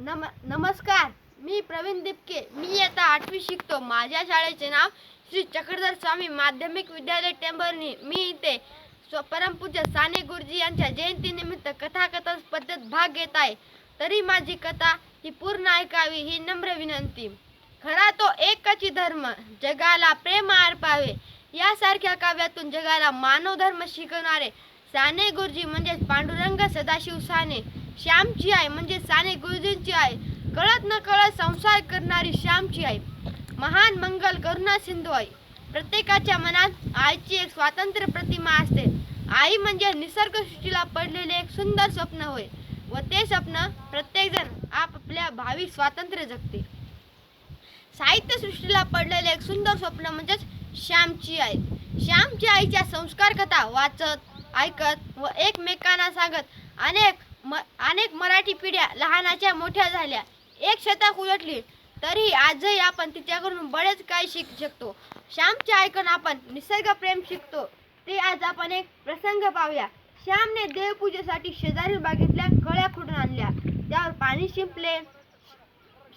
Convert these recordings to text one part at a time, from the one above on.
नम नमस्कार मी प्रवीण दिपके. मी आता आठवी शिकतो. माझ्या शाळेचे नाव श्री चक्रधर स्वामी माध्यमिक विद्यालय टेंबरनी मी इथे स्व- परमपूज्य साने गुरुजी यांच्या जयंतीनिमित्त कथाकथन पद्धत भाग घेत आहे. तरी माझी कथा ही पूर्ण ऐकावी ही नम्र विनंती. खरा तो एकची धर्म जगाला प्रेम अर्पावे. यासारख्या काव्यातून जगाला मानव धर्म शिकवणारे साने गुरुजी म्हणजेच पांडुरंग सदाशिव साने. श्यामची आई म्हणजे साने गुरुजी श्यामची आई. कळत न कळत संसार करणारी श्यामची आई. महान मंगल करुणा सिंधू आई. प्रत्येकाच्या मनात आईची एक स्वातंत्र्य प्रतिमा असते. आई म्हणजे निसर्गसृष्टीला पडलेले एक सुंदर स्वप्न होय. व ते स्वप्न प्रत्येकजण आपापल्या भावी स्वातंत्र्य जगते साहित्य सृष्टीला पडलेले एक सुंदर स्वप्न म्हणजेच श्यामची आई. श्यामची आईच्या संस्कार कथा वाचत ऐकत व एकमेकांना सांगत अनेक म अनेक मराठी पिढ्या लहानाच्या मोठ्या झाल्या. एक शतक उलटली तरी आजही आपण तिच्याकडून बरेच काही शिकू शकतो. श्यामच्या ऐकून आपण निसर्गप्रेम शिकतो. ते आज आपण एक प्रसंग पाहूया. श्यामने देवपूजेसाठी शेजारील बागेतल्या कळ्या खुडून आणल्या. त्यावर पाणी शिंपले.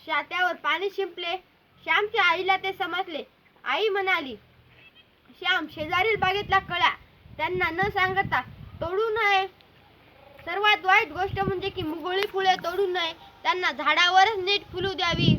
शा त्यावर पाणी शिंपले. श्यामच्या आईला ते समजले. आई म्हणाली श्याम शेजारील बागेतल्या कळ्या त्यांना न सांगता तोडू नये. सर्वात वाईट गोष्ट म्हणजे की मुगळी फुले तोडू नये त्यांना झाडावरच नीट फुलू द्यावी.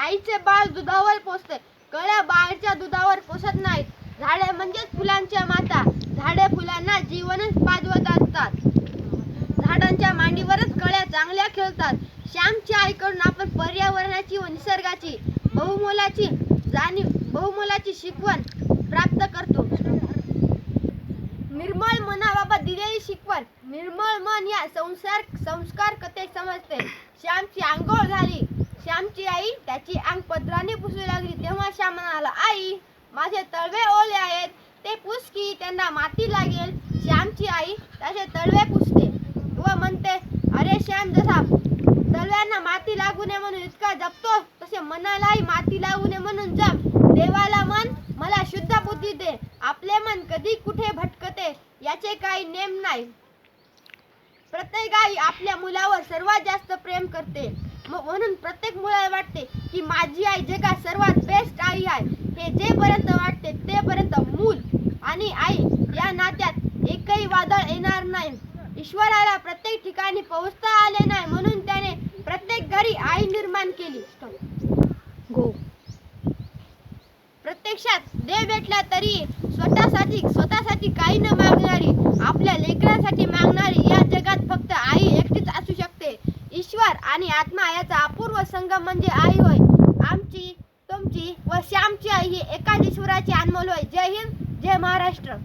आईचे बाळ दुधावर पोसते कळ्या बाळच्या दुधावर पोसत नाहीत. झाडे म्हणजेच फुलांच्या माता. झाडे फुलांना जीवनच पाजवत असतात. झाडांच्या मांडीवरच कळ्या चांगल्या खेळतात. श्यामच्या आईकडून आपण पर्यावरणाची व निसर्गाची बहुमोलाची जाणीव बहुमोलाची शिकवण प्राप्त करतो. निर्मळ मनाबाबत दिलेली शिकवण. निर्मळ मन या संसार संस्कार कथेत समजते. श्यामची आंघोळ झाली. श्यामची आई त्याची अंग पत्राने पुसू लागली. तेव्हा श्याम म्हणाला आई माझे तळवे ओले आहेत. ते पुस की त्यांना माती लागेल. श्यामची आई त्याचे तळवे पुसते व म्हणते अरे श्याम जसा तळव्यांना माती लागू नये म्हणून इतका जपतो तसे मनालाही माती लागू नये म्हणून जप. देवाला मन मला शुद्ध बुद्धी दे. आपले मन कधी कुठे भटकते याचे काही नेम नाही. प्रत्येक आई आपल्या मुलावर सर्वात जास्त प्रेम करते. म्हणून प्रत्येक मुलाला वाटते की माझी आई जगात सर्वात बेस्ट आई आहे हे जेपर्यंत वाटते तेपर्यंत मूल आणि आई या नात्यात एकही वादळ येणार नाही. ईश्वराला प्रत्येक ठिकाणी पोहोचता आले नाही म्हणून त्याने देव भेटला तरी स्वतःसाठी स्वतःसाठी काही न मागणारी आपल्या लेकरांसाठी मागणारी या जगात फक्त आई एकटीच असू शकते. ईश्वर आणि आत्मा याचा अपूर्व संगम म्हणजे आई होय. आमची तुमची व श्यामची आई ही एकाच ईश्वराची अनमोल होय. जय हिंद जय महाराष्ट्र.